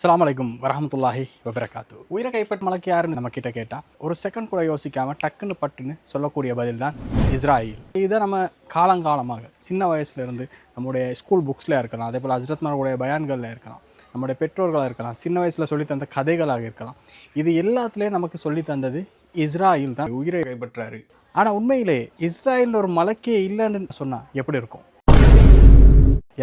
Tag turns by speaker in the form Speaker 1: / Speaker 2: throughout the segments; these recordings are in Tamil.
Speaker 1: அஸ்ஸலாமு அலைக்கும் வரமத்துல்லாஹி வபரகாத்து உயிரை கைப்பற்ற மலைக்கு யாருன்னு நம்ம கிட்ட கேட்டால் ஒரு செகண்ட் கூட யோசிக்காமல் டக்குன்னு பட்டுன்னு சொல்லக்கூடிய பதில் தான் இஸ்ராயில். இதை நம்ம காலங்காலமாக சின்ன வயசுலேருந்து நம்முடைய ஸ்கூல் புக்ஸில் இருக்கலாம் அதே போல் ஹஸ்ரத்மாருடைய பயான்களில் இருக்கலாம் நம்முடைய பெற்றோர்களாக இருக்கலாம் சின்ன வயசில் சொல்லித்தந்த கதைகளாக இருக்கலாம். இது எல்லாத்துலேயும் நமக்கு சொல்லி தந்தது இஸ்ராயில் தான் உயிரை கைப்பற்றாரு. ஆனால் உண்மையிலே இஸ்ராயில் ஒரு மலக்கே இல்லைன்னு சொன்னால் எப்படி இருக்கும்?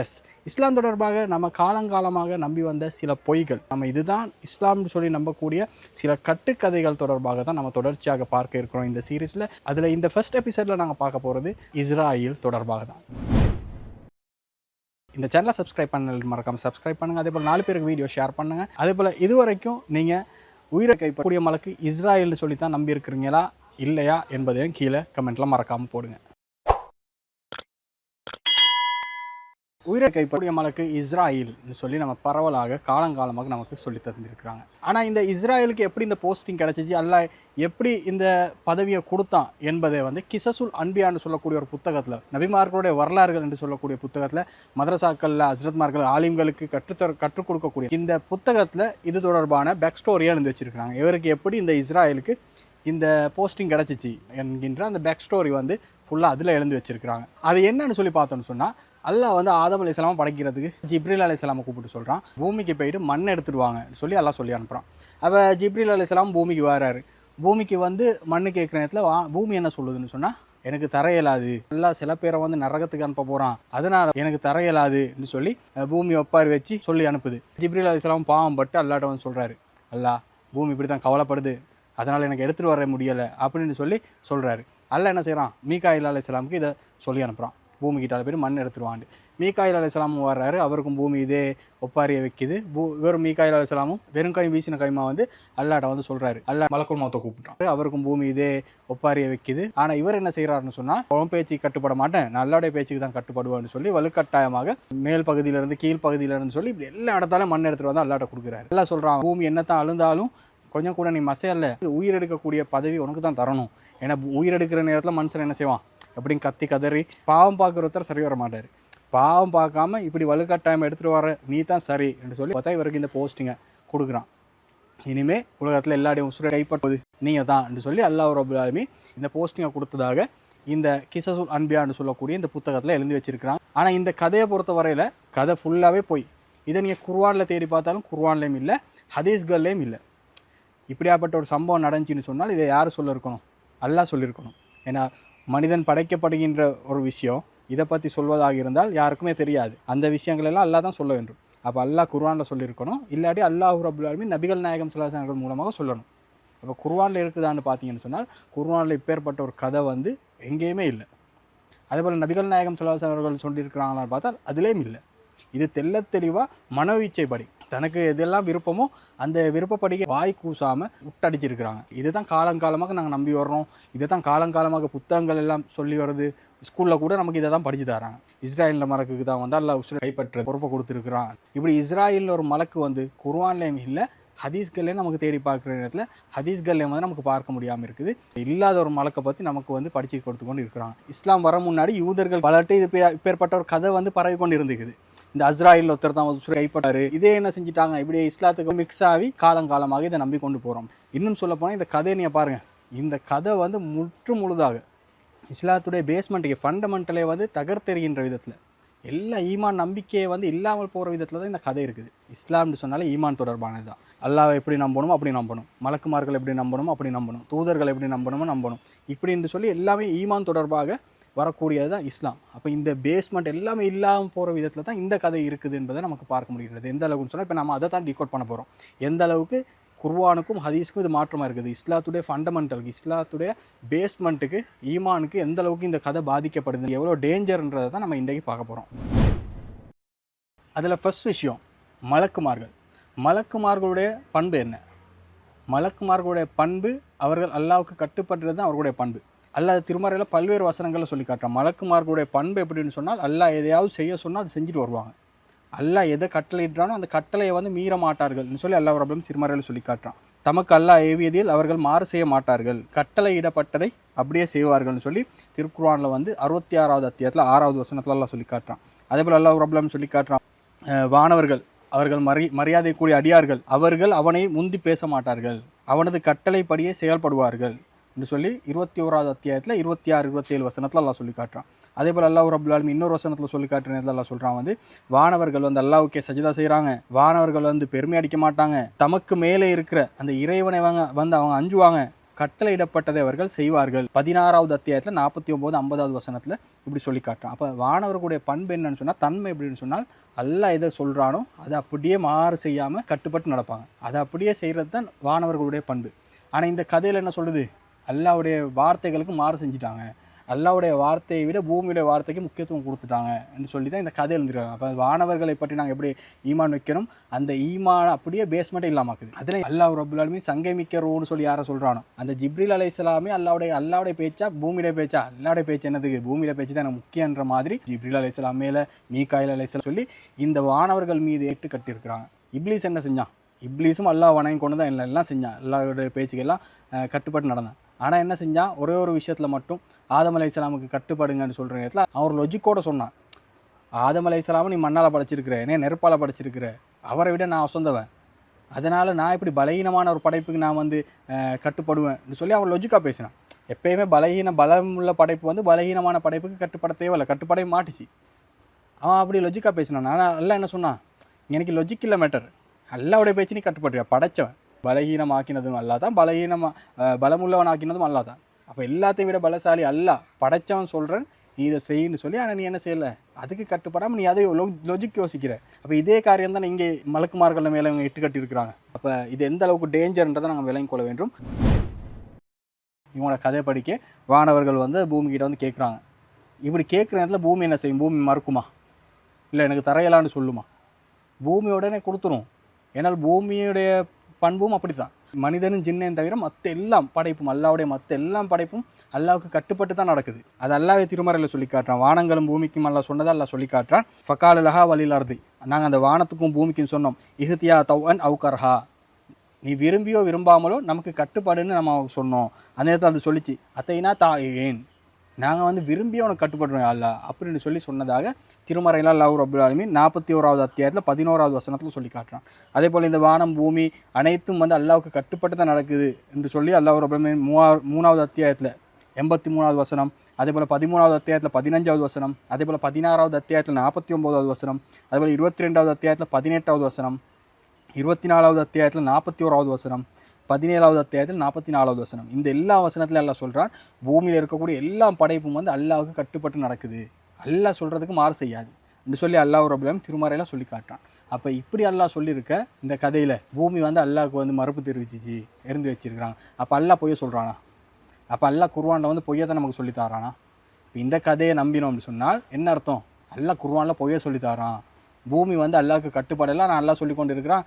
Speaker 1: எஸ் இஸ்லாம் தொடர்பாக நம்ம காலங்காலமாக நம்பி வந்த சில பொய்கள். நம்ம இதுதான் இஸ்லாம்னு சொல்லி நம்பக்கூடிய சில கட்டுக்கதைகள் தொடர்பாக தான் நம்ம தொடர்ச்சியாக பார்க்க இருக்கிறோம் இந்த சீரீஸில். அதில் இந்த ஃபர்ஸ்ட் எபிசோடில் நாங்கள் பார்க்க போகிறது இஸ்ராயில் தொடர்பாக தான். இந்த சேனலை சப்ஸ்கிரைப் பண்ண மறக்காமல் சப்ஸ்கிரைப் பண்ணுங்கள் அதே போல் நாலு பேருக்கு வீடியோ ஷேர் பண்ணுங்கள் அதே போல் இது வரைக்கும் நீங்கள் உயிரை கைப்படக்கூடிய மலக்கு இஸ்ராயல்னு சொல்லி தான் நம்பி இருக்கிறீங்களா இல்லையா என்பதையும் கீழே கமெண்ட்டில் மறக்காமல் போடுங்க. உயிரை கைப்பற்றிய மலக்கு இஸ்ராயில்னு சொல்லி நம்ம பரவலாக காலங்காலமாக நமக்கு சொல்லி தந்திருக்கிறாங்க. ஆனால் இந்த இஸ்ராயலுக்கு எப்படி இந்த போஸ்டிங் கிடச்சிச்சு? அல்ல எப்படி இந்த பதவியை கொடுத்தான் என்பதை வந்து கிசசுல் அன்பியான்னு சொல்லக்கூடிய ஒரு புத்தகத்தில் நபிமார்களுடைய வரலாறுகள் என்று சொல்லக்கூடிய புத்தகத்தில் மதரசாக்களில் அஸ்ரத்மார்கள் ஆலிம்களுக்கு கற்றுத்தர கற்றுக் கொடுக்கக்கூடிய இந்த புத்தகத்தில் இது தொடர்பான பேக் ஸ்டோரியாக எழுந்து வச்சிருக்கிறாங்க. இவருக்கு எப்படி இந்த இஸ்ராயலுக்கு இந்த போஸ்டிங் கிடச்சிச்சு என்கின்ற அந்த பேக் ஸ்டோரி வந்து ஃபுல்லாக அதில் எழுந்து வச்சிருக்கிறாங்க. அது என்னன்னு சொல்லி பார்த்தோம்னு சொன்னால் அல்லாஹ் வந்து ஆதம் அலையாம படைக்கிறதுக்கு ஜிப்ரில் அலையாம கூப்பிட்டு சொல்கிறான் பூமிக்கு போயிட்டு மண் எடுத்துடுவாங்க சொல்லி எல்லாம் சொல்லி அனுப்புகிறான் அப்போ ஜிப்ரில் இஸ்லாம் பூமிக்கு வராரு. பூமிக்கு வந்து மண்ணு கேட்குற நேரத்தில் வா பூமி என்ன சொல்லுதுன்னு சொன்னால் எனக்கு தர இயலாது. சில பேரை வந்து நரகத்துக்கு அனுப்ப போகிறான் அதனால் எனக்கு தர இயலாதுன்னு சொல்லி பூமி ஒப்பாரி வச்சு சொல்லி அனுப்புது. ஜிப்ரில் அலையாம் பாவம் பட்டு அல்லாட்ட வந்து சொல்கிறாரு அல்லாஹ் பூமி இப்படி தான் கவலைப்படுது. அதனால் எனக்கு எடுத்துகிட்டு வர முடியலை. அப்படின்னு சொல்லி சொல்கிறாரு அல்லாஹ் என்ன செய்கிறான் மீகாயில் அலையாமுக்கு இதை சொல்லி அனுப்புகிறான் பூமி கிட்ட போய் மண் எடுத்துருவாண்டு மீகாயில் அலையாமும் வர்றாரு அவருக்கும் பூமி இதே ஒப்பாரியை வைக்குது. பூ இவரும் மீகாயில் அலையாமும் வெறும் கை வீசின கைமா வந்து அல்லாட்ட வந்து சொல்கிறாரு அல்லா மலக்குள் மௌத்தை கூப்பிட்டான். அவருக்கும் பூமி இதே ஒப்பாரியை வைக்குது. ஆனால் இவர் என்ன செய்கிறாருன்னு சொன்னால் உன் பேச்சு கட்டுப்பட மாட்டேன். நல்லாடைய பேச்சுக்கு தான் கட்டுப்படுவான்னு சொல்லி வலுக்கட்டாயமாக மேல் பகுதியிலேருந்து கீழ் பகுதியிலேருந்து சொல்லி இப்படி எல்லா இடத்தாலும் மண் எடுத்துகிட்டு வந்து அல்லாட்ட கொடுக்குறாரு. எல்லாம் சொல்கிறான் பூமி என்னத்தான் அழுந்தாலும் கொஞ்சம் கூட நீ மசையல்ல. உயிர் எடுக்கக்கூடிய பதவி உனக்கு தான் தரணும். ஏன்னா உயிர் எடுக்கிற நேரத்தில் மனுஷன் என்ன செய்வான்? அப்படின்னு கத்தி கதறி பாவம் பார்க்குற ஒருத்தர் சரி வர மாட்டார். பாவம் பார்க்காம இப்படி வலுக்கட்டாயம் எடுத்துகிட்டு வர நீ தான் சரி என்று சொல்லி பார்த்தா இவருக்கு இந்த போஸ்டிங்கை கொடுக்குறான். இனிமே உலகத்தில் எல்லாடையும் உசுரை கைப்பற்றுவது நீங்கள் தான் என்று சொல்லி அல்லாஹ் ஆலமி இந்த போஸ்டிங்கை கொடுத்ததாக இந்த கிசசுல் அன்பியான்னு சொல்லக்கூடிய இந்த புத்தகத்தில் எழுதி வச்சிருக்கிறான். ஆனால் இந்த கதையை பொறுத்த வரையில் கதை ஃபுல்லாகவே போய் இதை நீங்கள் குர்வானில் தேடி பார்த்தாலும் குர்வான்லேயும் இல்லை ஹதீஸ்கள்லேயும் இல்லை. இப்படியாப்பட்ட ஒரு சம்பவம் நடந்துச்சுன்னு சொன்னால் இதை யார் சொல்லியிருக்கணும் அல்லா அல்லாஹ் சொல்லியிருக்கணும் ஏன்னா மனிதன் படைக்கப்படுகின்ற ஒரு விஷயம் இதை பற்றி சொல்வதாக இருந்தால் யாருக்குமே தெரியாது. அந்த விஷயங்கள் எல்லாம் அல்லாஹ் தான் சொல்ல வேண்டும். அப்போ அல்லாஹ் குர்வானில் சொல்லியிருக்கணும். இல்லாட்டி அல்லாஹ் ரபுல் நபிகள் நாயகம் சுல்லாசனர்கள் மூலமாக சொல்லணும். அப்போ குர்வானில் இருக்குதான்னு பார்த்தீங்கன்னு சொன்னால் குர்வானில் இப்பேற்பட்ட ஒரு கதை வந்து எங்கேயுமே இல்லை. அதேபோல் நபிகள் நாயகம் சுல்லாசன் அவர்கள் சொல்லியிருக்கிறாங்களான்னு பார்த்தா அதுலேயும் இல்லை. இது தெல்ல தெளிவாக மனோவீச்சைப்படி தனக்கு எதெல்லாம் விருப்பமோ அந்த விருப்பப்படி வாய் கூசாமல் விட்டடிச்சிருக்கிறாங்க இதுதான் காலங்காலமாக நாங்கள் நம்பி வர்றோம். இதை தான் காலங்காலமாக புத்தகங்கள் எல்லாம் சொல்லி வருது. ஸ்கூலில் கூட நமக்கு இதை தான் படித்து தராங்க. இஸ்ராயலில் மலக்குக்கு தான் வந்து அல்லாஹ் உஸ்ரை கைப்பற்ற பொறுப்பை கொடுத்துருக்குறான். இப்படி இஸ்ராயலில் ஒரு மலக்கு வந்து குர்வான்லேயும் இல்லை ஹதீஸ்கள்லேயும் நமக்கு தேடி பார்க்குற நேரத்தில் ஹதீஸ்கள்லேயும் வந்து நமக்கு பார்க்க முடியாமல் இருக்குது. இல்லாத ஒரு மலக்கை பற்றி நமக்கு வந்து படித்து கொடுத்து கொண்டு இருக்கிறாங்க. இஸ்லாம் வர முன்னாடி யூதர்கள் பலர்ட்டு இது பே- இப்பேற்பட்ட ஒரு கதை வந்து பரவி கொண்டு இருந்துக்குது இந்த அஸ்ராயில் ஒருத்தர் தான் ஒரு கைப்பட்டாரு. இதே என்ன செஞ்சிட்டாங்க? இப்படி இஸ்லாத்துக்கு மிக்ஸ் ஆகி காலங்காலமாக இதை நம்பி கொண்டு போகிறோம் இன்னும் சொல்ல போனால் இந்த கதையை நீங்கள் பாருங்கள் இந்த கதை வந்து முற்று முழுதாக இஸ்லாத்துடைய பேஸ்மெண்ட்டுக்கு ஃபண்டமெண்டலே வந்து தகர்த்தெறிகின்ற விதத்தில் எல்லா ஈமான் நம்பிக்கையை வந்து இல்லாமல் போகிற விதத்தில் தான் இந்த கதை இருக்குது. இஸ்லாம்னு சொன்னாலே ஈமான் தொடர்பானது தான். அல்லாவை எப்படி நம்பணுமோ அப்படி நம்பணும். மலக்குமார்கள் எப்படி நம்பணுமோ அப்படி நம்பணும். தூதர்கள் எப்படி நம்பணுமோ நம்பணும். இப்படின்னு சொல்லி எல்லாமே ஈமான் தொடர்பாக வரக்கூடியது தான் இஸ்லாம். அப்போ இந்த பேஸ்மெண்ட் எல்லாமே இல்லாமல் போகிற விதத்தில் தான் இந்த கதை இருக்குது என்பதை நமக்கு பார்க்க முடிகிறது. எந்த அளவுக்குன்னு சொன்னால் இப்போ நம்ம அதை தான் டிகோட் பண்ண போகிறோம் எந்த அளவுக்கு குர்வானுக்கும் ஹதீஸுக்கும் இது மாற்றமாக இருக்குது? இஸ்லாத்துடைய ஃபண்டமெண்டலுக்கு இஸ்லாத்துடைய பேஸ்மெண்ட்டுக்கு ஈமானுக்கு எந்த அளவுக்கு இந்த கதை பாதிக்கப்படுது? எவ்வளோ டேஞ்சர்ன்றதை தான் நம்ம இன்றைக்கு பார்க்க போகிறோம் அதில் ஃபர்ஸ்ட் விஷயம் மலக்குமார்கள். மலக்குமார்களுடைய பண்பு என்ன? மலக்குமார்களுடைய பண்பு அவர்கள் அல்லாவுக்கு கட்டுப்படுறது தான் அவர்களுடைய பண்பு. அல்லாஹ் திருமறையில் பல்வேறு வசனங்களில் சொல்லி காட்டுறான் மலக்குமார்களுடைய பண்பு எப்படின்னு சொன்னால் அல்லாஹ் எதையாவது செய்ய சொன்னால் அது செஞ்சுட்டு வருவாங்க. அல்லாஹ் எதை கட்டளையிட்டானோ அந்த கட்டளையை வந்து மீற மாட்டார்கள்னு சொல்லி அல்லாஹ் ரபுலம் திருமறையில் சொல்லி காட்டுறான் தமக்கு அல்லாஹ் ஏவியதில் அவர்கள் மாறு செய்ய மாட்டார்கள். கட்டளையிடப்பட்டதை அப்படியே செய்வார்கள்னு சொல்லி திருக்குறானில் வந்து அறுபத்தி ஆறாவது அத்தியாயத்தில் ஆறாவது வசனத்தில் அல்லாஹ் சொல்லி காட்டுறான் அதே போல் அல்லாஹ் ரபுலம் சொல்லி காட்டுறான் வானவர்கள் அவர்கள் மரி மரியாதைக்குரிய அடியார்கள் அவர்கள் அவனை முந்தி பேச மாட்டார்கள். அவனது கட்டளைப்படியே செயல்படுவார்கள். சொல்லி இருபத்தி ஓராவது அத்தியாயத்தில் இருபத்தி ஆறு இருபத்தேழு வசனத்தில் எல்லாம் சொல்லி காட்டுறான். அதே போல் அல்லாஹ் ரபுல் ஆலமீன் இன்னொரு வசனத்தில் சொல்லி காட்டுற நேரத்தில் சொல்கிறான் வந்து வானவர்கள் வந்து அல்லாவுக்கே சஜிதா செய்கிறாங்க வானவர்கள் வந்து பெருமை அடிக்க மாட்டாங்க. தமக்கு மேலே இருக்கிற அந்த இறைவனை அவங்க வந்து அவங்க அஞ்சுவாங்க. கட்டளையிடப்பட்டதை அவர்கள் செய்வார்கள். பதினாறாவது அத்தியாயத்தில் நாற்பத்தி ஒம்பது ஐம்பதாவது வசனத்தில் இப்படி சொல்லி காட்டுறான். அப்போ வானவர்களுடைய பண்பு என்னன்னு சொன்னால் தன்மை எப்படின்னு சொன்னால் அல்லாஹ் எதை சொல்கிறானோ அதை அப்படியே மாறு செய்யாமல் கட்டுப்பட்டு நடப்பாங்க. அதை அப்படியே செய்கிறது தான் வானவர்களுடைய பண்பு. ஆனால் இந்த கதையில் என்ன சொல்லுது? அல்லாவுடைய வார்த்தைகளுக்கு மாறு செஞ்சிட்டாங்க. அல்லாவுடைய வார்த்தையை விட பூமியுடைய வார்த்தைக்கு முக்கியத்துவம் கொடுத்துட்டாங்க என்று சொல்லி தான் இந்த கதை எழுந்திருக்காங்க. அப்போ வானவர்களை பற்றி நாங்கள் எப்படி ஈமான் வைக்கணும் அந்த ஈமான் அப்படியே பேஸ்மெண்ட்டே இல்லாமாக்குது அதில் அல்லாஹ் ரபுல்லாலுமே சங்கை மிக்கரோன்னு சொல்லி யாரை சொல்கிறானோ அந்த ஜிப்ரில் அலை இஸ்லாமே அல்லாவுடைய அல்லாவுடைய பேச்சா பூமியுடைய பேச்சா? அல்லாவுடைய பேச்சு என்னதுக்கு பூமியில பேச்சு தான் எனக்கு முக்கியன்ற மாதிரி ஜிப்ரில் அலை இஸ்லாம் மேலே மீகாயில் அலை இஸ்லாம் சொல்லி இந்த வானவர்கள் மீது எட்டு கட்டியிருக்கிறாங்க. இப்லீஸ் என்ன செஞ்சான்? இப்லீஸும் அல்லாஹ் வணங்கி கொண்டு தான் எல்லாம் செஞ்சான். அல்லாவுடைய பேச்சுக்கெல்லாம் கட்டுப்பட்டு நடந்தான். ஆனால் என்ன செஞ்சான் ஒரே ஒரு விஷயத்தில் மட்டும் ஆதம் அலை இஸ்லாமுக்கு கட்டுப்படுங்கன்னு சொல்கிற நேரத்தில் அவர் லொஜிக்கோட சொன்னான். ஆதம் அலை இஸ்லாமும் நீ மண்ணால் படைச்சிருக்கிற என்ன நெருப்பால் படைச்சிருக்கிற அவரை விட நான் சொந்தவன் அதனால் நான் இப்படி பலகீனமான ஒரு படைப்புக்கு நான் வந்து கட்டுப்படுவேன் சொல்லி அவன் லொஜிக்காக பேசினான். எப்பயுமே பலகீன பலம் உள்ள படைப்பு வந்து பலகீனமான படைப்புக்கு கட்டுப்பட தேவையில்லை கட்டுப்படவே மாட்டுச்சு. அவன் அப்படி லொஜிக்காக பேசினான். ஆனால் எல்லாம் என்ன சொன்னான்? எனக்கு லொஜிக் இல்லை மேட்டர் அல்லாவுடைய பேச்சு நீ கட்டுப்படுறியா? படைச்சவன். பலகீனமாக்கினதும் அல்லா தான் பலகீனமாக பலமுள்ளவன் ஆக்கினதும் அல்லா தான் அப்போ எல்லாத்தையும் விட பலசாலி அல்லா படைச்சவன் சொல்கிறேன் நீ இதை செய்யன்னு சொல்லி ஆனால் நீ என்ன செய்யலை? அதுக்கு கட்டுப்படாமல் நீ அதை லொஜிக் யோசிக்கிற. அப்போ இதே காரியம் தான் இங்கே மலக்குமார்கள் மேலே இவங்க இட்டு கட்டியிருக்கிறாங்க. அப்போ இது எந்த அளவுக்கு டேஞ்சர்ன்றதை நாங்கள் விளங்கிக் கொள்ள வேண்டும். இவங்களோட கதை படிக்க வானவர்கள் வந்து பூமிக்கிட்ட வந்து கேட்குறாங்க இப்படி கேட்குற நேரத்தில் பூமி என்ன செய்யும்? பூமி மறுக்குமா? இல்லை எனக்கு தரையலான்னு சொல்லுமா? பூமி உடனே கொடுத்துரும். ஏன்னால் பூமியுடைய பண்பும் அப்படித்தான். மனிதனும் ஜின்னையும் தவிர மற்ற எல்லாம் படைப்பும் அல்லாவுடைய மற்ற எல்லாம் படைப்பும் அல்லாவுக்கு கட்டுப்பட்டு தான் நடக்குது. அது அல்லாவே திருமறையில் சொல்லி காட்டுறான். வானங்களும் பூமிக்கும் அல்லா சொன்னதை அல்லா சொல்லி காட்டுறான். ஃபக்கால் லஹா வலில் நாங்கள் அந்த வானத்துக்கும் பூமிக்கும் சொன்னோம். இஹ்தியா தவன் அவுகர்ஹா நீ விரும்பியோ விரும்பாமலோ நமக்கு கட்டுப்பாடுன்னு நம்ம சொன்னோம். அந்த நேரத்தில் அது சொல்லிச்சு. அத்தைனா தா ஏன் நாங்கள் வந்து விரும்பி அவனை கட்டுப்படுறோம் அல்ல. அப்படின்னு சொல்லி சொன்னதாக திருமறையில அல்லாஹ் ரபுல் ஆலமீன் நாற்பத்தி ஓராவது அத்தியாயத்தில் பதினோராவது வசனத்தில் சொல்லி காட்டுறான். அதே போல் இந்த வானம் பூமி அனைத்தும் வந்து அல்லாவுக்கு கட்டுப்பட்டு தான் நடக்குது என்று சொல்லி அல்லாஹ் ரபுல் மூவா மூணாவது அத்தியாயத்தில் எண்பத்தி மூணாவது வசனம் அதே போல் பதிமூணாவது அத்தியாயத்தில் பதினஞ்சாவது வசனம் அதே போல் பதினாறாவது அத்தியாயத்தில் நாற்பத்தி ஒம்போதாவது வசனம் அதே போல் இருபத்தி ரெண்டாவது அத்தியாயத்தில் பதினெட்டாவது வசனம் இருபத்தி நாலாவது அத்தியாயத்தில் நாற்பத்தி ஓராவது வசனம் பதினேழாவது அத்தியாயத்தில் நாற்பத்தி நாலாவது வசனம். இந்த எல்லா வசனத்துல எல்லாம் சொல்கிறான் பூமியில் இருக்கக்கூடிய எல்லா படைப்பும் வந்து அல்லாவுக்கு கட்டுப்பட்டு நடக்குது. அல்லாஹ் சொல்கிறதுக்கு மாறு செய்யாது. என்று சொல்லி அல்லாஹ் ரபுல்லாம் திருமறையெல்லாம் சொல்லி காட்டுறான். அப்போ இப்படி அல்லாஹ் சொல்லியிருக்க இந்த கதையில் பூமி வந்து அல்லாவுக்கு வந்து மறுப்பு தெரிவிச்சிச்சு இருந்து வச்சிருக்கிறாங்க அப்போ அல்லாஹ் பொய்ய சொல்கிறானா அப்போ அல்லாஹ் குர்வானில் வந்து பொய்யை தான் நமக்கு சொல்லித்தாரானா இப்போ இந்த கதையை நம்பினோம் அப்படின்னு சொன்னால் என்ன அர்த்தம்? அல்லாஹ் குர்வானில் பொய்யை சொல்லித்தாரான் தரான். பூமி வந்து அல்லாவுக்கு கட்டுப்பாடெல்லாம் நான் அல்லாஹ் சொல்லி கொண்டு இருக்கிறான்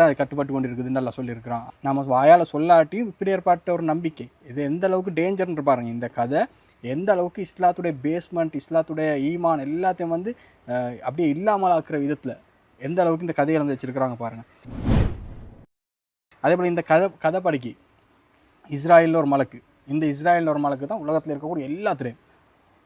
Speaker 1: தான் அது கட்டுப்பட்டு கொண்டு இருக்குதுன்னு நல்லா சொல்லியிருக்கிறான். நம்ம வாயால் சொல்லாட்டியும் இப்படி ஏற்பட்ட ஒரு நம்பிக்கை. இது எந்த அளவுக்கு டேஞ்சர்னு பாருங்க. இந்த கதை எந்த அளவுக்கு இஸ்லாத்துடைய பேஸ்மெண்ட் இஸ்லாத்துடைய ஈமான் எல்லாத்தையும் வந்து அப்படியே இல்லாமல் ஆக்குற விதத்தில் எந்த அளவுக்கு இந்த கதையை வந்து வச்சுருக்குறாங்க பாருங்கள் அதே போல் இந்த கதை கதை படிக்கி இஸ்ராயலில் ஒரு மலக்கு. இந்த இஸ்ராயலில் ஒரு மலக்கு தான் உலகத்தில் இருக்கக்கூடிய எல்லாத்துலேயும்.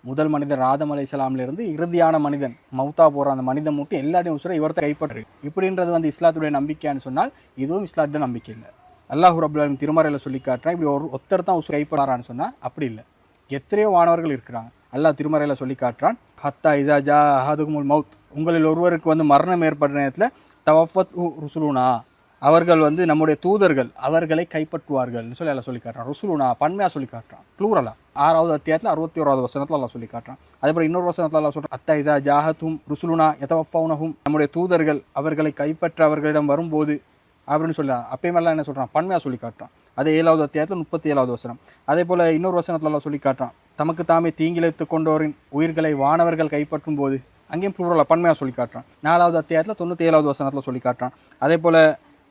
Speaker 1: முதல் மனிதன் ராதம் அலை இருந்து இறுதியான மனிதன் மௌத்தா போகிற அந்த மனிதன் மட்டும் எல்லாத்தையும் உசுரை இவர்த்த கைப்பற்று. இப்படின்றது வந்து இஸ்லாத்துடைய நம்பிக்கைன்னு சொன்னால் இதுவும் இஸ்லாத்துடைய நம்பிக்கை இல்லை. அல்லாஹ் ரபுல்லாலும் திருமறையில் சொல்லி காட்டுறான் இப்படி ஒரு ஒருத்தர் தான் உசுரை கைப்படாரான்னு சொன்னால் அப்படி இல்லை. எத்தனையோ வானவர்கள் இருக்கிறாங்க. அல்லாஹ் திருமறையில் சொல்லி காட்டுறான் ஹத்தா இதா ஜா அஹதுகுமுல் மவுத் உங்களில் ஒருவருக்கு வந்து மரணம் ஏற்படுற நேரத்தில் தவஃபத் ருசுலுனா. அவர்கள் வந்து நம்முடைய தூதர்கள் அவர்களை கைப்பற்றுவார்கள்னு சொல்லி எல்லாம் சொல்லி காட்டுறான். ருசுலுனா பன்மையாக சொல்லி காட்டுறான். ப்ளூரலா ஆறாவது அத்தியாயத்தில் அறுபத்தி ஓராவது வசனத்தில் எல்லாம் சொல்லி காட்டுறான். அதே போல் இன்னொரு வசனத்தில் எல்லாம் சொல்கிறான் அத்தா இதா ஜாகத்தும் ருசுலுனா எதவஃபவுனஹும் நம்முடைய தூதர்கள் அவர்களை கைப்பற்ற அவர்களிடம் வரும்போது அப்படின்னு சொல்லலாம் அப்பயுமெல்லாம் என்ன சொல்கிறான் பன்மையாக சொல்லி காட்டுறான். அதே ஏழாவது அத்தியாயத்தில் முப்பத்தி ஏழாவது வசனம். அதே போல் இன்னொரு வசனத்துல எல்லாம் சொல்லி காட்டுறான் தமக்கு தாமே தீங்கிழைத்து கொண்டோரின் உயிர்களை வானவர்கள் கைப்பற்றும் போது அங்கேயும் ப்ளூரலாக பன்மையாக சொல்லி காட்டுறான். நாலாவது அத்தியாயத்தில் தொண்ணூற்றி ஏழாவது வசனத்தில் சொல்லி காட்டுறான். அதே போல்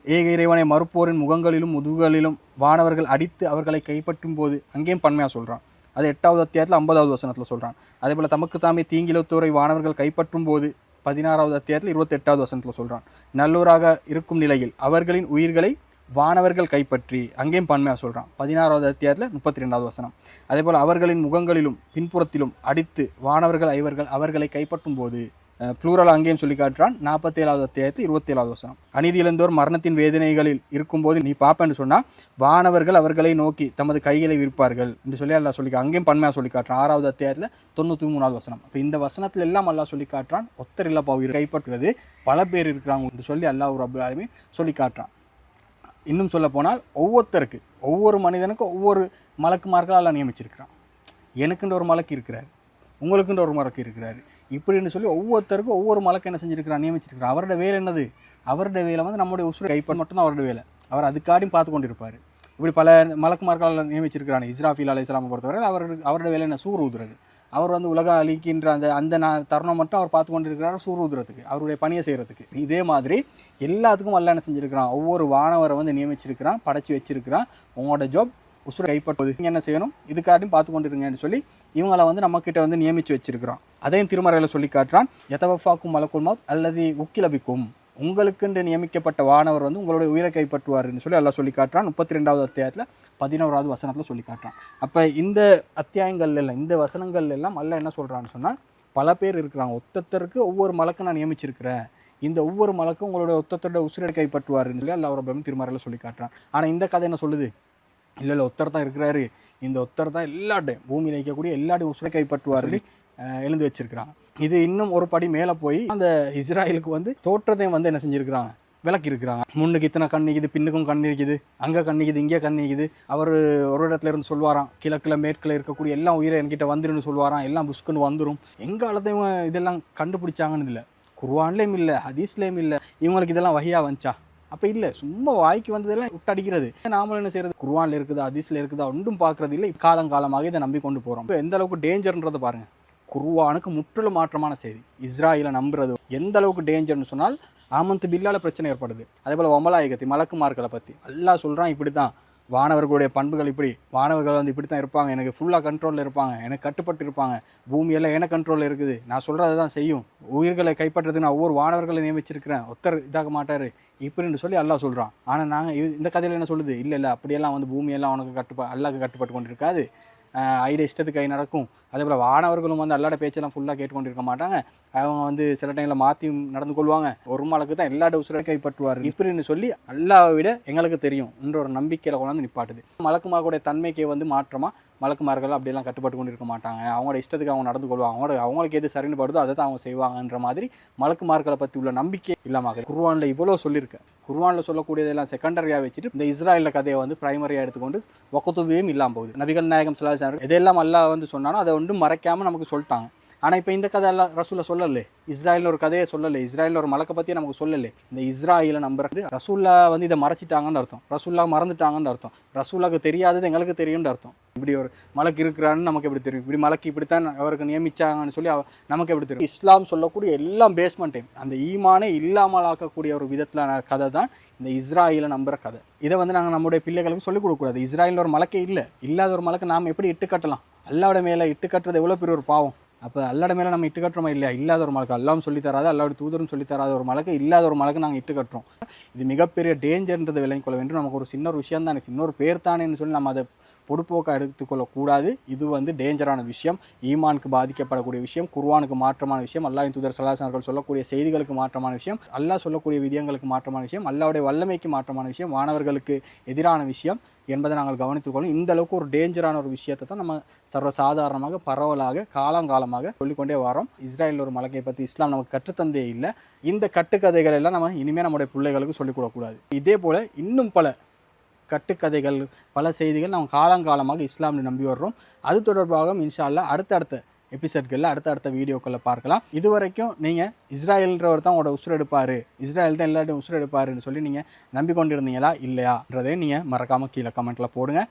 Speaker 1: ஏக இறைவனை மறுப்போரின் முகங்களிலும் முதுகுகளிலும் வானவர்கள் அடித்து அவர்களை கைப்பற்றும் போது அங்கேயும் பன்மையாக சொல்கிறான் அது எட்டாவது அத்தியாயத்தில் ஐம்பதாவது வசனத்தில் சொல்கிறான் அதே போல் தமக்கு தாமே தீங்கிலத்தோரை வானவர்கள் கைப்பற்றும் போது பதினாறாவது அத்தியாயத்தில் இருபத்தெட்டாவது வசனத்தில் சொல்கிறான் நல்லூராக இருக்கும் நிலையில் அவர்களின் உயிர்களை வானவர்கள் கைப்பற்றி அங்கேயும் பன்மையாக சொல்கிறான் பதினாறாவது அத்தியாயத்தில் முப்பத்தி ரெண்டாவது வசனம். அதே போல் அவர்களின் முகங்களிலும் பின்புறத்திலும் அடித்து வானவர்கள் ஐவர்கள் அவர்களை கைப்பற்றும் போது ப்ளூரல் அங்கேயும் சொல்லி காட்டுறான். நாற்பத்தேழாவது அத்தியாயத்து இருபத்தேழாவது வசனம். அநீதியிழந்தோர் மரணத்தின் வேதனைகளில் இருக்கும்போது நீ பார்ப்பேன்னு சொன்னால் வானவர்கள் அவர்களை நோக்கி தமது கைகளை விற்பார்கள் என்று சொல்லி அல்லாஹ் சொல்லி அங்கேயும் பன்மையாக சொல்லி காட்டுறான். ஆறாவது அத்தியாயத்தில் தொண்ணூற்றி மூணாவது வசனம். அப்போ இந்த வசனத்தில் எல்லாம் அல்லாஹ் சொல்லி காட்டுறான். ஒத்தர் இல்லப்பா உயிர் கைப்பற்றுவது. பல பேர் இருக்கிறாங்க என்று சொல்லி அல்லா ஒரு ஆலமீன் சொல்லி காட்டுறான். இன்னும் சொல்ல போனால் ஒவ்வொருத்தருக்கு ஒவ்வொரு மனிதனுக்கும் ஒவ்வொரு மலக்குமார்கள் அல்லாஹ் நியமிச்சிருக்கிறான். எனக்குன்ற ஒரு மலக்கு இருக்கிறார். உங்களுக்குன்ற ஒரு மலக்கு இருக்கிறார். இப்படின்னு சொல்லி ஒவ்வொருத்தருக்கும் ஒவ்வொரு மலக்கு என்ன செஞ்சிருக்கிறான் நியமிச்சிருக்கிறான் அவரோட வேலை என்னது? அவருடைய வேலை வந்து நம்முடைய உசுரை கைப்பற்ற மட்டும்தான் அவருடைய வேலை. அவர் அதுக்காடியும் பார்த்து கொண்டிருப்பார். இப்படி பல மலக்குமார்களால் நியமிச்சிருக்கிறான் இஸ்ராஃபில் அலி இஸ்லாமை பொறுத்தவரை. அவர் அவருடைய வேலை என்ன? சூர் ஊதுறது. அவர் வந்து உலக அழிக்கின்ற அந்த அந்த நா- தருணம் மட்டும் அவர் பார்த்து கொண்டிருக்கிறார் சூர் ஊதுறதுக்கு அவருடைய பணியை செய்கிறதுக்கு இதே மாதிரி எல்லாத்துக்கும் அல்ல என்ன செஞ்சுருக்கிறான்? ஒவ்வொரு வானவரை வந்து நியமிச்சிருக்கிறான் படைச்சி வச்சிருக்கிறான். உங்களோட ஜாப் உசுரை கைப்பற்றுவது. நீங்கள் என்ன செய்யணும்? இதுக்காட்டியும் பார்த்து கொண்டிருங்கன்னு சொல்லி இவங்களை வந்து நம்மக்கிட்ட வந்து நியமித்து வச்சிருக்கிறோம். அதையும் திருமறையில் சொல்லி காட்டுறான். எதவஃபாக்கும் மலக்குல் அல்லது உக்கிலபிக்கும். உங்களுக்குன்று நியமிக்கப்பட்ட வானவர் வந்து உங்களுடைய உயிரை கைப்பற்றுவார்னு சொல்லி எல்லாம் சொல்லி காட்டுறான். முப்பத்தி ரெண்டாவது அத்தியாயத்தில் பதினோராவது வசனத்தில் சொல்லி காட்டுறான். அப்போ இந்த அத்தியாயங்கள் எல்லாம் இந்த வசனங்கள் எல்லாம் அல்ல என்ன சொல்கிறான்னு சொன்னால் பல பேர் இருக்கிறாங்க. ஒத்தத்தருக்கு ஒவ்வொரு மலக்கும் நான் நியமிச்சிருக்கிறேன். இந்த ஒவ்வொரு மலக்கும் உங்களுடைய ஒத்தத்தோட உசுரை கைப்பற்றுவாருன்னு சொல்லி அல்லா ரபம் திருமறையில் சொல்லி காட்டுறான். ஆனால் இந்த கதை என்ன சொல்லுது? இல்லை இல்லை ஒத்தர் தான் இருக்கிறாரு. இந்த ஒத்தர் தான் எல்லாட்டையும் பூமியில் வைக்கக்கூடிய எல்லாட்டையும் உசுரை கைப்பற்றுவார் எழுந்து வச்சிருக்கிறாங்க இது இன்னும் ஒரு படி மேலே போய் அந்த இஸ்ராயலுக்கு வந்து தோற்றத்தையும் வந்து என்ன செஞ்சிருக்கிறாங்க விளக்கி இருக்கிறாங்க முன்னுக்கு இத்தனை கண் நிக்குது பின்னுக்கும் கண் இருக்குது அங்கே கண் நிக்குது இங்கே கண் நிக்குது. அவர் ஒரு இடத்துல இருந்து சொல்லுவாராம் கிழக்கில் மேற்கில் இருக்கக்கூடிய எல்லாம் உயிரை என்கிட்ட வந்துருன்னு சொல்லுவாராம் எல்லாம் புஷ்குன்னு வந்துடும் எங்காலத்தையும் இதெல்லாம் கண்டுபிடிச்சாங்கன்னு இல்லை. குர்வான்லேயும் இல்லை ஹதீஸ்லேயும் இல்லை. இவங்களுக்கு இதெல்லாம் வகையாக வந்துச்சா? அப்போ இல்லை சும்மா வாய்க்கு வந்ததெல்லாம் விட்டு அடிக்கிறது நாமளும் என்ன செய்யறது குருவானில் இருக்குதா ஹதீஸ்ல இருக்குதா ஒன்றும் பார்க்கறது இல்லை. காலங்காலமாக இதை நம்பி கொண்டு போகிறோம் இப்போ எந்த அளவுக்கு டேஞ்சர்ன்றதை பாருங்க. குர்வானுக்கு முற்றிலும் மாற்றமான செய்தி. இஸ்ராயிலை நம்புறது எந்த அளவுக்கு டேஞ்சர்னு சொன்னால் ஆமந்து பில்லால பிரச்சனை ஏற்படுது. அதே போல் ஒமலாயகத்தை மலக்குமார்களை பற்றி எல்லாம் சொல்கிறான் இப்படி தான் வானவர்களுடைய பண்புகள் இப்படி வானவர்கள் வந்து இப்படி தான் இருப்பாங்க. எனக்கு ஃபுல்லாக கண்ட்ரோலில் இருப்பாங்க. எனக்கு கட்டுப்பட்டு இருப்பாங்க. பூமியெல்லாம் எனக்கு கண்ட்ரோலில் இருக்குது? நான் சொல்கிறத தான் செய்யும். உயிர்களை கைப்பற்றுறதுக்கு நான் ஒவ்வொரு வானவர்களை நியமிச்சிருக்கிறேன். ஒத்தர் இதாக மாட்டார். இப்படின்னு சொல்லி அல்லாஹ் சொல்கிறான் ஆனால் நாங்கள் இந்த கதையில் என்ன சொல்லுது? இல்லை இல்லை அப்படியெல்லாம் வந்து பூமியெல்லாம் உனக்கு கட்டுப்பா அல்லாக்கு கட்டுப்பட்டு கொண்டு இருக்காது ஐடியா இஷ்டத்துக்கு கை நடக்கும். அதே போல் வானவர்களும் வந்து அல்லாட பேச்செல்லாம் ஃபுல்லாக கேட்டுக்கொண்டு இருக்க மாட்டாங்க. அவங்க வந்து சில டைமில் மாற்றி நடந்து கொள்வாங்க. ஒரு மாளுக்கு தான் எல்லா உசுரை கைப்பற்றுவார் இப்படின்னு சொல்லி அல்லாவை விட எங்களுக்கு தெரியும் என்ற ஒரு நம்பிக்கையில் கொண்டாந்து நிப்பாட்டுது. மலக்குமார்களுடைய தன்மைக்கு வந்து மாற்றமாக மலக்குமார்கள் அப்படியெல்லாம் கட்டுப்பட்டு கொண்டு இருக்க மாட்டாங்க. அவங்களோட இஷ்டத்துக்கு அவங்க நடந்து கொள்வாங்க. அவங்களோட அவங்களுக்கு எது சரின்னு படுதோ அதை தான் அவங்க செய்வாங்கன்ற மாதிரி மலக்குமார்களை பற்றி உள்ள நம்பிக்கை இல்லாமல் குர்வானில் இவ்வளோ சொல்லியிருக்கேன் குர்வானில் சொல்லக்கூடியதெல்லாம் செகண்டரியாக வச்சுட்டு இந்த இஸ்ராயலில் கதையை வந்து பிரைமரியாக எடுத்துக்கொண்டு ஒக்கத்துவையும் இல்லாமல் போகுது. நபிகள் நாயகம் சிலாசாரம் எதெல்லாம் அல்லா வந்து சொன்னாலும் அதை ஒன்றும் மறைக்காமல் நமக்கு சொல்லிட்டாங்க. ஆனால் இப்போ இந்த கதை எல்லாம் ரசூலில் சொல்லலை. இஸ்ராயலில் ஒரு கதையை சொல்லலை. இஸ்ராயலில் ஒரு மலக்கை பற்றி நமக்கு சொல்லலை. இந்த இஸ்ராயிலை நம்புறது ரசூல்லா வந்து இதை மறைச்சிட்டாங்கன்னு அர்த்தம். ரசூல்லா மறந்துட்டாங்கன்னு அர்த்தம். ரசூல்லாக்கு தெரியாதது எங்களுக்கு தெரியும்னு அர்த்தம். இப்படி ஒரு மலக்கு இருக்கிறான்னு நமக்கு எப்படி தெரியும்? இப்படி மலக்கு இப்படித்தான் அவருக்கு நியமிச்சாங்கன்னு சொல்லி நமக்கு எப்படி தெரியும்? இஸ்லாம் சொல்லக்கூடிய எல்லாம் பேஸ்மெண்ட் டைம் அந்த ஈமானே இல்லாமல் ஆக்கக்கூடிய ஒரு விதத்திலான கதை தான் இந்த இஸ்ராயிலை நம்புற கதை. இதை வந்து நாங்கள் நம்முடைய பிள்ளைகளுக்கு சொல்லிக் கொடுக்கக்கூடாது. இஸ்ராயலில் ஒரு மலக்கே இல்லை. இல்லாத ஒரு மலக்கு நாம் எப்படி இட்டு கட்டலாம்? அல்லாவோட மேலே இட்டு கட்டுறது எவ்வளோ பெரிய ஒரு பாவம். அப்போ அல்லாட மேலே நம்ம இட்டு கட்டுறோமா இல்லையா? இல்லாத ஒரு மலக்கு. அல்லாம் சொல்லி தராது அல்லாவோட தூதரும் சொல்லி தராத ஒரு மலக்கு. இல்லாத ஒரு மலக்கு நாங்கள் இட்டு கட்டுறோம். இது மிகப்பெரிய டேஞ்சர்ன்றது விளங்கிக் கொள்ள வேண்டும். நமக்கு ஒரு சின்ன ஒரு விஷயம் தானே. சின்ன ஒரு பேர் தானேன்னு சொல்லி நம்ம அதை பொடுப்போக்காக எடுத்துக்கொள்ளக்கூடாது. இது வந்து டேஞ்சரான விஷயம். ஈமானுக்கு பாதிக்கப்படக்கூடிய விஷயம். குர்வானுக்கு மாற்றமான விஷயம். அல்லாஹின் தூதர் சலாசனர்கள் சொல்லக்கூடிய செய்திகளுக்கு மாற்றமான விஷயம். அல்லாஹ் சொல்லக்கூடிய விதியங்களுக்கு மாற்றமான விஷயம். அல்லாவுடைய வல்லமைக்கு மாற்றமான விஷயம். மாணவர்களுக்கு எதிரான விஷயம் என்பதை நாங்கள் கவனித்துக்கொள்ளும் இந்த அளவுக்கு ஒரு டேஞ்சரான ஒரு விஷயத்தை தான் நம்ம சர்வசாதாரணமாக பரவலாக காலங்காலமாக சொல்லிக்கொண்டே வரோம் இஸ்ராயலில் ஒரு மலக்கை பற்றி இஸ்லாம் நமக்கு கற்றுத்தந்தே இல்லை. இந்த கட்டுக்கதைகள் எல்லாம் நம்ம இனிமேல் நம்முடைய பிள்ளைகளுக்கு சொல்லிக் கொடுக்கக்கூடாது இதே போல் இன்னும் பல கட்டுக்கதைகள் பல செய்திகள் நாம் காலங்காலமாக இஸ்லாமில் நம்பி வர்றோம். அது தொடர்பாக இன்ஷால்லா அடுத்தடுத்த எபிசோட்களில் அடுத்தடுத்த வீடியோக்களை பார்க்கலாம். இது வரைக்கும் நீங்கள் இஸ்ராயல்ன்றவர் தான் உங்களோட உசுர் எடுப்பார். இஸ்ராயல் தான் எல்லாத்தையும் உசுர் எடுப்பாருன்னு சொல்லி நீங்கள் நம்பிக்கொண்டிருந்தீங்களா? இல்லையான்றதை நீங்கள் மறக்காமல் கீழே கமெண்ட்டில் போடுங்க.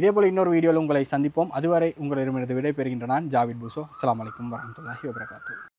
Speaker 1: இதே போல் இன்னொரு வீடியோவில் உங்களை சந்திப்போம். அதுவரை உங்களிடமிருந்து விடைபெறுகின்ற நான் ஜாவித் பூசோ. அஸ்லாம் வலைக்கம் வரமத்துல்லாஹி வபரகாத்து